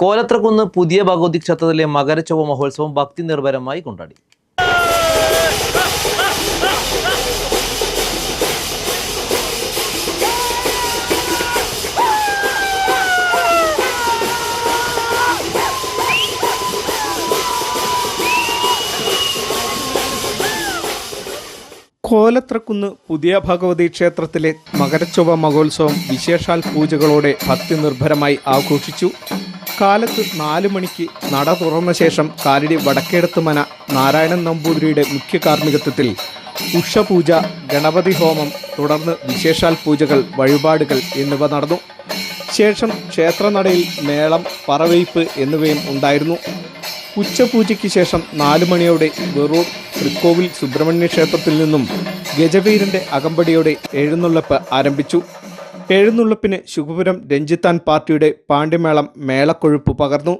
കോലത്രക്കുന്ന് പുതിയ ഭഗവതി ക്ഷേത്രത്തിലെ മകരച്ചൊവ്വ മഹോത്സവം ഭക്തി നിർഭരമായി കൊണ്ടാടി. കോലത്രക്കുന്ന് പുതിയ ഭഗവതി ക്ഷേത്രത്തിലെ മകരച്ചൊവ്വ മഹോത്സവം വിശേഷാൽ പൂജകളോടെ ഭക്തി നിർഭരമായി ആഘോഷിച്ചു. കാലത്ത് നാലു മണിക്ക് നട തുറന്ന ശേഷം കാലടി വടക്കേടത്ത് മന നാരായണൻ നമ്പൂതിരിയുടെ മുഖ്യ കാർമ്മികത്വത്തിൽ ഉഷപൂജ ഗണപതി ഹോമം തുടർന്ന് വിശേഷാൽ പൂജകൾ വഴിപാടുകൾ എന്നിവ നടന്നു. ശേഷം ക്ഷേത്രനടയിൽ മേളം പറവയ്പ് എന്നിവയും ഉണ്ടായിരുന്നു. ഉച്ചപൂജയ്ക്ക് ശേഷം നാലു മണിയോടെ വെറൂർ തൃക്കോവിൽ സുബ്രഹ്മണ്യ ക്ഷേത്രത്തിൽ നിന്നും ഗജവീരന്റെ അകമ്പടിയോടെ എഴുന്നള്ളപ്പ് ആരംഭിച്ചു. എഴുന്നള്ളപ്പിന് ശുഭപുരം രഞ്ജിത്താൻ പാർട്ടിയുടെ പാണ്ഡ്യമേളം മേളക്കൊഴുപ്പ് പകർന്നു.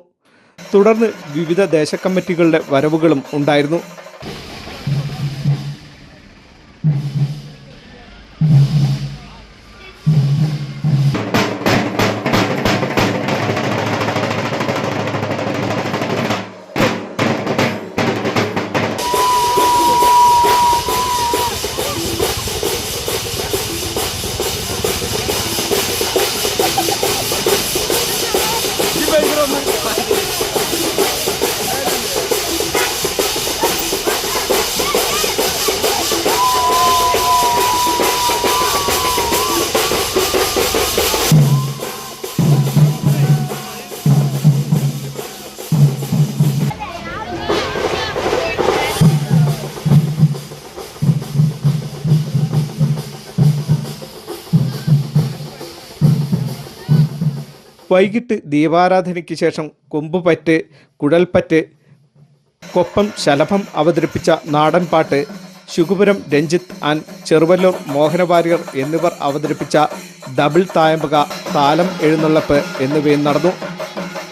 തുടർന്ന് വിവിധ ദേശ കമ്മിറ്റികളുടെ വരവുകളും ഉണ്ടായിരുന്നു. വൈകിട്ട് ദീപാരാധനയ്ക്ക് ശേഷം കൊമ്പുപറ്റ് കുഴൽപ്പറ്റ് കൊപ്പം ശലഭം അവതരിപ്പിച്ച നാടൻ പാട്ട് ശുകുപുരം രഞ്ജിത്ത് ആൻഡ് ചെറുവല്ലൂർ മോഹനവാര്യർ എന്നിവർ അവതരിപ്പിച്ച ഡബിൾ തായമ്പക താലം എഴുന്നള്ളപ്പ് എന്നിവയും നടന്നു.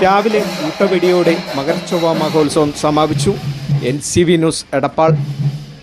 രാവിലെ ഊട്ടവെടിയോടെ മകരച്ചൊവ്വ മഹോത്സവം സമാപിച്ചു. N C V news Edappal.